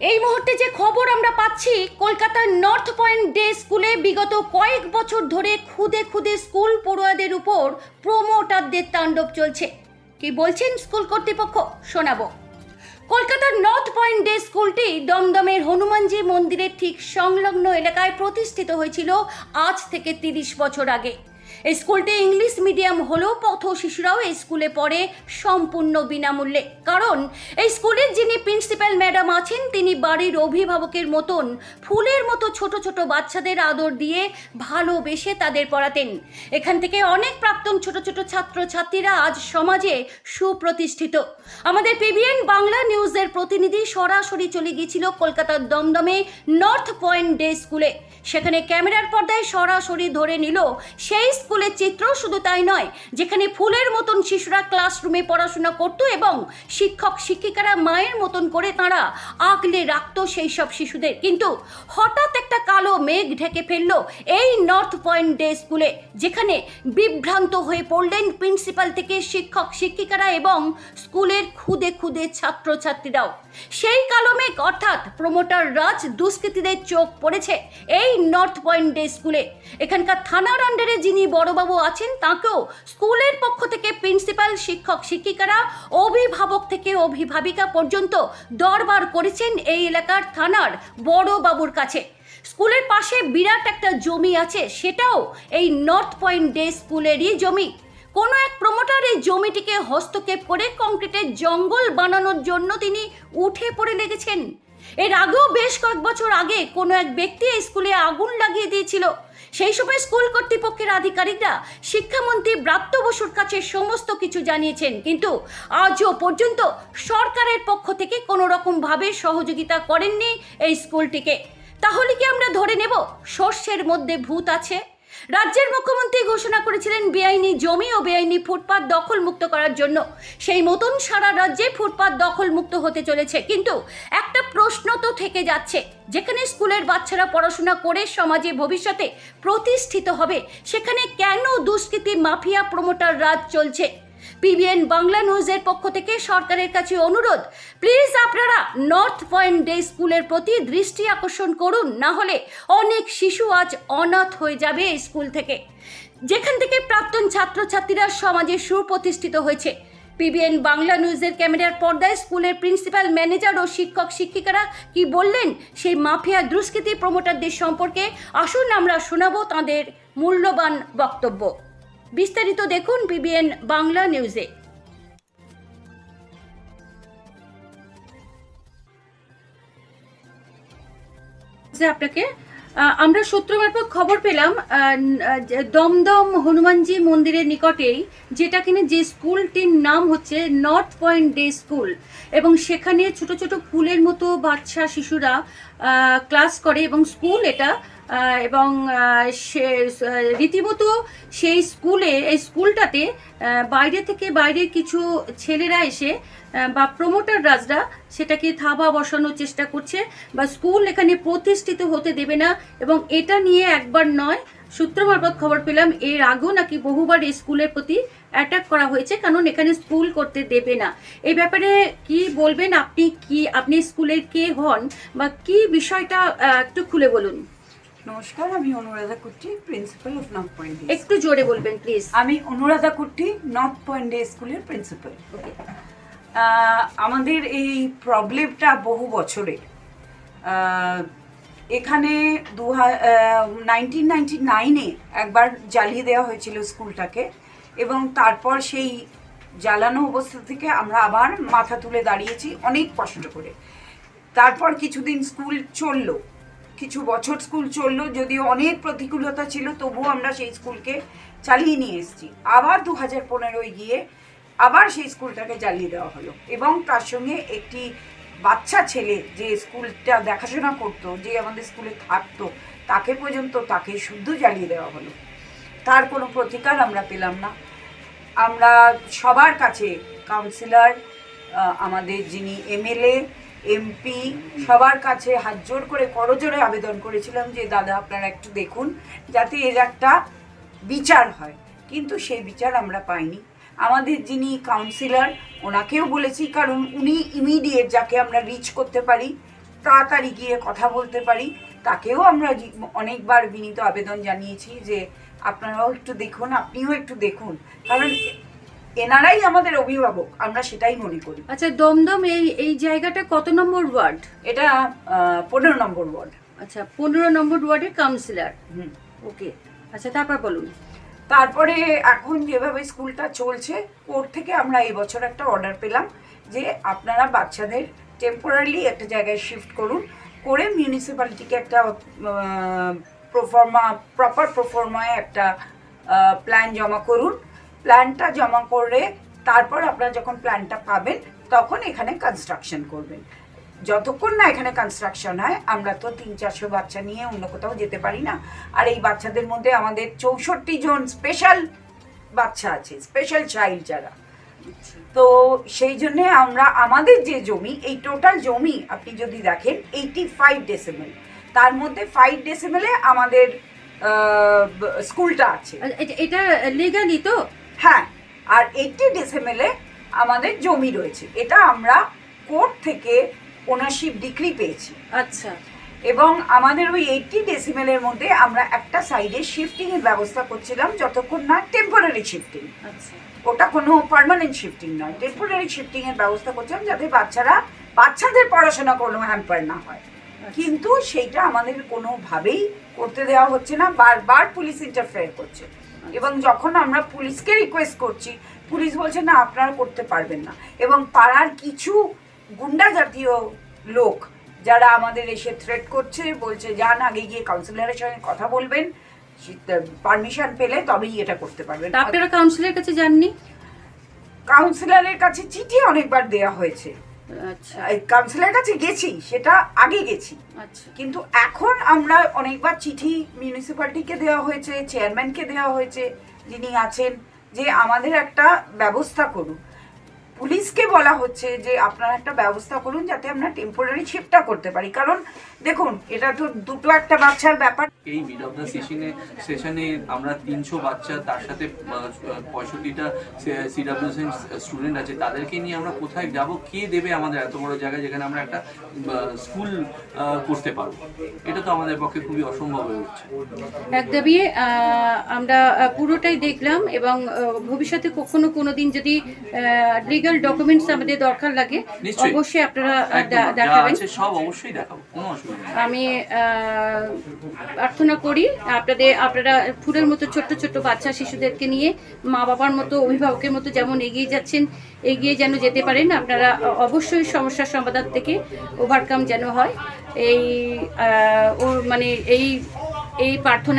এই মুহূর্তে যে খবর আমরা পাচ্ছি, কলকাতার নর্থ পয়েন্ট ডে স্কুলে বিগত কয়েক বছর ধরে খুদে খুদে স্কুল পড়ুয়াদের উপর প্রমোটারদের তাণ্ডব চলছে। কি বলছেন স্কুল কর্তৃপক্ষ? শোনাবো। কলকাতার নর্থ পয়েন্ট ডে স্কুলটি দমদমের হনুমানজি মন্দিরের ঠিক সংলগ্ন এলাকায় প্রতিষ্ঠিত হয়েছিল আজ থেকে তিরিশ বছর আগে। এই স্কুলটি ইংলিশ মিডিয়াম হলেও পথ শিশুরাও এই স্কুলে পড়ে সম্পূর্ণ বিনামূল্যে। কারণ, এই স্কুলের যিনি প্রিন্সিপাল ম্যাডাম আছেন, তিনি বাড়ির অভিভাবকের মতন ফুলের মতো ছোট ছোট বাচ্চাদের আদর দিয়ে ভালোবেসে তাদের পড়াতেন। এখান থেকে অনেক প্রাক্তন ছোট ছোট ছাত্র ছাত্রীরা আজ সমাজে সুপ্রতিষ্ঠিত। আমাদের পিবিএন বাংলা নিউজের প্রতিনিধি সরাসরি চলে গিয়েছিল কলকাতার দমদমে নর্থ পয়েন্ট ডে স্কুলে। সেখানে ক্যামেরার পর্দায় সরাসরি ধরে নিল সেই স্কুলের চিত্র শুধু তাই নয়, যেখানে ফুলের মতন শিশুরা ক্লাসরুমে পড়াশোনা করত এবং শিক্ষক শিক্ষিকারা মায়ের মতন করে তাঁরা আগলে রাখতো সেই সব শিশুদের। কিন্তু হঠাৎ একটা কালো মেঘ ঢেকে ফেলল এই নর্থ পয়েন্ট ডে স্কুলে যেখানে বিভ্রান্ত হয়ে পড়লেন প্রিন্সিপাল থেকে শিক্ষক শিক্ষিকারা এবং স্কুলের খুদে খুদে ছাত্রছাত্রীরাও। সেই কালো মেঘ অর্থাৎ প্রমোটার রাজ দুষ্কৃতীদের চোখ পড়েছে এই নর্থ পয়েন্ট ডে স্কুলে এখানকার থানার আন্ডারে যিনি বড়বাবু আছেন তাকেও স্কুলের পক্ষ থেকে প্রিন্সিপাল, শিক্ষক, শিক্ষিকারা, অভিভাবক থেকে অভিভাবিকা পর্যন্ত দরবার করেছেন এই এলাকার থানার বড়বাবুর কাছে। স্কুলের পাশে বিরাট একটা জমি আছে, সেটাও এই নর্থ পয়েন্ট ডে স্কুলেরই জমি। কোনো এক প্রমোটার এই জমিটিকে হস্তক্ষেপ করে কংক্রিটের জঙ্গল বানানোর জন্য তিনি উঠে পড়ে লেগেছেন। এর আগেও বেশ কয়েক বছর আগে কোনো এক ব্যক্তি এই স্কুলে আগুন লাগিয়ে দিয়েছিল। সেই সময় স্কুল কর্তৃপক্ষের আধিকারিকরা শিক্ষামন্ত্রী ব্রাত্য বসুর কাছে সমস্ত কিছু জানিয়েছেন। কিন্তু আজও পর্যন্ত সরকারের পক্ষ থেকে কোনো রকম ভাবে সহযোগিতা করেননি এই স্কুলটিকে। তাহলে কি আমরা ধরে নেব শস্যের মধ্যে ভূত আছে? রাজ্যের মুখ্যমন্ত্রী ঘোষণা করেছিলেন বেআইনি জমি ও বেআইনি ফুটপাত দখল মুক্ত করার জন্য। সেই মতন সারা রাজ্যে ফুটপাত দখল মুক্ত হতে চলেছে। কিন্তু একটা প্রশ্ন তো থেকে যাচ্ছে। যেখানে স্কুলের বাচ্চারা পড়াশোনা করে সমাজে ভবিষ্যতে প্রতিষ্ঠিত হবে, সেখানে কেন দুষ্কৃতি মাফিয়া প্রমোটার রাজ চলছে? পিবিএন বাংলা নিউজের পক্ষ থেকে সরকারের কাছে অনুরোধ প্লিজ আপনারা নর্থ পয়েন্ট ডে স্কুলের প্রতি দৃষ্টি আকর্ষণ করুন, না হলে অনেক শিশু আজ অনাথ হয়ে যাবে স্কুল থেকে। যেখান থেকে প্রাক্তন ছাত্রছাত্রীরা সমাজে সুপ্রতিষ্ঠিত হয়েছে। পিবিএন বাংলা নিউজের ক্যামেরার পর্দায় স্কুলের প্রিন্সিপাল ম্যানেজার ও শিক্ষক, শিক্ষিকারা কি বললেন? সেই মাফিয়া দুষ্কৃতি প্রমোটারদের সম্পর্কে আসুন আমরা শোনাবো তাদের মূল্যবান বক্তব্য। বিস্তারিত দেখুন পিবিএন বাংলা নিউজে। আপনাকে আমরা সূত্র মারফত খবর পেলাম দমদম হনুমানজি মন্দিরের নিকটেই, যেটা কিনা যে স্কুলটির নাম হচ্ছে নর্থ পয়েন্ট ডে স্কুল এবং সেখানে ছোট ছোট ফুলের মতো বাচ্চা, শিশুরা ক্লাস করে এবং স্কুল এটা এবং সে রীতিমতো সেই স্কুলে, এই স্কুলটাতে বাইরে থেকে বাইরের কিছু ছেলেরা এসে বা প্রমোটার রাজরা সেটাকে থাবা বসানোর চেষ্টা করছে বা স্কুল এখানে প্রতিষ্ঠিত হতে দেবে না এবং এটা নিয়ে একবার নয়, সূত্র মারফত খবর পেলাম, এর আগেও নাকি বহুবার এই স্কুলের প্রতি অ্যাটাক করা হয়েছে, কারণ এখানে স্কুল করতে দেবে না। এই ব্যাপারে কি বলবেন? আপনি কি, আপনি স্কুলের কে হন? বা কি বিষয়টা একটু খুলে বলুন। নমস্কার আমি Anuradha Kutty principal of North Point একটু জোরে বলবেন প্লিজ আমি Anuradha Kutty north point day স্কুলের প্রিন্সিপাল ওকে আমাদের এই প্রবলেমটা বহু বছরের এখানে দু নাইনটিন নাইনটি নাইনে একবার জ্বালিয়ে দেওয়া হয়েছিল স্কুলটাকে এবং তারপর সেই জ্বালানো অবস্থা থেকে আমরা আবার মাথা তুলে দাঁড়িয়েছি অনেক কষ্ট করে। তারপর কিছুদিন স্কুল চলল। কিছু বছর স্কুল চলল, যদিও অনেক প্রতিকূলতা ছিল, তবুও আমরা সেই স্কুলকে চালিয়ে নিয়ে এসেছি। আবার দু হাজার পনেরোয় গিয়ে আবার সেই স্কুলটাকে জ্বালিয়ে দেওয়া হলো এবং তার সঙ্গে একটি বাচ্চা ছেলে যে স্কুলটা দেখাশোনা করতো, যে আমাদের স্কুলে থাকতো, তাকে পর্যন্ত তাকে শুদ্ধ জ্বালিয়ে দেওয়া হলো। তার কোনো প্রতিকার আমরা পেলাম না। আমরা সবার কাছে কাউন্সিলর আমাদের যিনি এমএলএ এমপি সবার কাছে হাত জোর করে করজোরে আবেদন করেছিলাম যে, দাদা, আপনারা একটু দেখুন যাতে এর একটা বিচার হয়। কিন্তু সেই বিচার আমরা পাইনি। আমাদের যিনি কাউন্সিলর ওনাকেও বলেছি, কারণ উনি ইমিডিয়েট যাকে আমরা রিচ করতে পারি, তাড়াতাড়ি গিয়ে কথা বলতে পারি। তাকেও আমরা অনেকবার বিনীত আবেদন জানিয়েছি যে, আপনারাও একটু দেখুন, আপনিও একটু দেখুন। কারণ এনারাই আমাদের অভিভাবক আমরা সেটাই মনে করি। আচ্ছা দমদম এই এই জায়গাটা কত নম্বর ওয়ার্ড? এটা পনেরো নম্বর ওয়ার্ড। আচ্ছা পনেরো নম্বর ওয়ার্ডের কাউন্সিলর। হুম। ওকে আচ্ছা তারপর বলুন। তারপরে এখন যেভাবে স্কুলটা চলছে কোর্ট থেকে আমরা এই বছর একটা অর্ডার পেলাম যে আপনারা বাচ্চাদের টেম্পোরারি একটা জায়গায় শিফট করুন করে মিউনিসিপ্যালিটিকে একটা প্রফর্মা প্রপার প্রফর্মায় একটা প্ল্যান জমা করুন। প্ল্যানটা জমা করে তারপর আপনারা যখন প্ল্যানটা পাবেন তখন এখানে কনস্ট্রাকশন করবেন। যতক্ষণ না এখানে কনস্ট্রাকশন হয় আমরা তো তিন চারশো বাচ্চা নিয়ে অন্য কোথাও যেতে পারি না। আর এই বাচ্চাদের মধ্যে আমাদের চৌষট্টি জন স্পেশাল বাচ্চা আছে স্পেশাল চাইল্ড যারা। তো সেই জন্যে আমরা আমাদের যে জমি এই টোটাল জমি আপনি যদি দেখেন এইটি ফাইভ ডেসিমেল তার মধ্যে ফাইভ ডেসিমেলে আমাদের স্কুলটা আছে। আচ্ছা, এটা- এটা লিগালি তো? হ্যাঁ আর এইটি ডেসিমেলে আমাদের জমি রয়েছে। এটা আমরা কোর্ট থেকে ওনারশিপ ডিগ্রি পেয়েছি। আচ্ছা। এবং আমাদের ওই এইটটি ডেসিমেলের মধ্যে আমরা একটা সাইডে শিফটিং এর ব্যবস্থা করছিলাম যতক্ষণ না টেম্পোরারি শিফটিং আচ্ছা। ওটা কোনো পার্মানেন্ট শিফটিং নয় টেম্পোরারি শিফটিং এর ব্যবস্থা করছিলাম যাতে বাচ্চারা বাচ্চাদের পড়াশোনা কোনো হ্যাম্পার না হয়। কিন্তু সেইটা আমাদের কোনোভাবেই করতে দেওয়া হচ্ছে না বারবার পুলিশ ইন্টারফেয়ার করছে। এবং যখন আমরা পুলিশকে রিকোয়েস্ট করছি পুলিশ বলছে না আপনারা করতে পারবেন না। এবং পাড়ার কিছু গুন্ডা জাতীয় লোক যারা আমাদের এসে থ্রেট করছে বলছে যান আগে গিয়ে কাউন্সিলরের সঙ্গে কথা বলবেন। পারমিশন পেলে তবেই এটা করতে পারবেন। আপনারা কাউন্সিলের কাছে যাননি? কাউন্সিলরের কাছে চিঠি অনেকবার দেওয়া হয়েছে। আচ্ছা। কাউন্সিলরের কাছে গেছি সেটা আগে গেছি। আচ্ছা। কিন্তু এখন আমরা অনেকবার চিঠি মিউনিসিপ্যালিটিকে দেওয়া হয়েছে চেয়ারম্যানকে দেওয়া হয়েছে যিনি আছেন যে আমাদের একটা ব্যবস্থা করুন। পুলিশকে বলা হচ্ছে যে আপনারা একটা ব্যবস্থা করুন যাতে আমরা টেম্পোরারি শিফটটা করতে পারি। কারণ দেখুন এটা তো দুটো একটা বাচ্চার ব্যাপার। এই মিড অফ দ্য সেশনে সেশনে আমরা তিনশো বাচ্চা তার সাথে পঁয়ষট্টিটা সিডাব্লিউসি স্টুডেন্ট আছে তাদেরকে নিয়ে আমরা কোথায় যাব কে দেবে আমাদের এত বড় জায়গায় যেখানে আমরা একটা স্কুল করতে পারব? এটা তো আমাদের পক্ষে খুবই অসম্ভব হয়ে উঠছে। একদমই আহ, আমরা পুরোটাই দেখলাম এবং ভবিষ্যতে কখনো কোনো দিন যদি লিগাল ডকুমেন্টস আমাদের দরকার লাগে অবশ্যই আপনারা দেখাবেন। সব অবশ্যই দেখাবো কোনো অসুবিধা আমি প্রার্থনা করি আপনাদের আপনারা ফুলের মতো ছোট্ট ছোট্ট বাচ্চা শিশুদেরকে নিয়ে মা বাবার মতো অভিভাবকের মতো যেমন এগিয়ে যাচ্ছেন এগিয়ে যেন যেতে পারেন আপনারা অবশ্যই সমস্যার সমাধান থেকে ওভারকাম যেন হয়। এই ও মানে এই এই প্রার্থনা